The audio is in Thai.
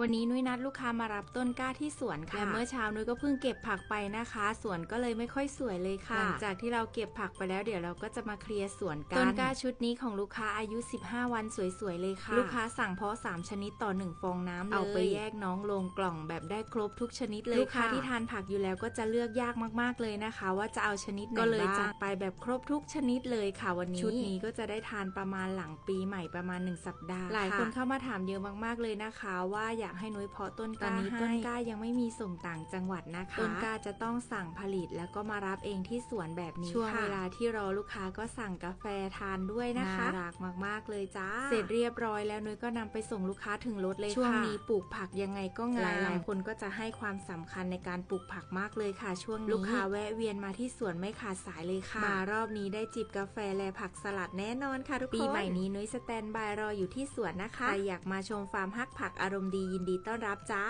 วันนี้นุ้ยนัดลูกค้ามารับต้นกล้าที่สวนค่ะและเมื่อเช้านุ้ยก็เพิ่งเก็บผักไปนะคะ สวนก็เลยไม่ค่อยสวยเลยค่ะหลังจากที่เราเก็บผักไปแล้วเดี๋ยวเราก็จะมาเคลียร์สวนกันต้นกล้าชุดนี้ของลูกค้าอายุ 15 วันสวยๆเลยค่ะ ลูกค้าสั่งเพาะ3ชนิดต่อ 1 ฟองน้ำเลยเอาไปแยกน้องลงกล่องแบบได้ครบทุกชนิดเลยลูกค้าที่ทานผักอยู่แล้วก็จะเลือกยากมากๆเลยนะคะ ว่าจะเอาชนิดไหนก็เลยจัดไปแบบครบทุกชนิดเลยค่ะวันนี้ชุดนี้ก็จะได้ทานประมาณหลังปีใหม่ประมาณ 1 สัปดาห์หลายคนเข้ามาถามเยอะมากๆเลยนะคะ ว่าอยากให้นุ้ยเพาะต้นกล้าตอนนี้ต้นกล้ายังไม่มีส่งต่างจังหวัดนะคะ ต้นกล้าจะต้องสั่งผลิตแล้วก็มารับเองที่สวนแบบนี้ช่วงเวลาที่รอลูกค้าก็สั่งกาแฟทานด้วยนะคะน่ารักมากๆเลยจ้า เสร็จเรียบร้อยแล้วนุ้ยก็นำไปส่งลูกค้าถึงรถเลยค่ะช่วงนี้ปลูกผักยังไงก็งามหลายๆคนก็จะให้ความสำคัญในการปลูกผักมากเลยค่ะ ช่วงนี้ลูกค้าแวะเวียนมาที่สวนไม่ขาดสายเลยค่ะมารอบนี้ได้จิบกาแฟและผักสลัดแน่นอนค่ะทุกคนปีใหม่นี้นุ้ยสแตนบายรออยู่ที่สวนนะคะใครอยากมาชมฟาร์มฮักผักอารมณ์ดียินดีต้อนรับจ้า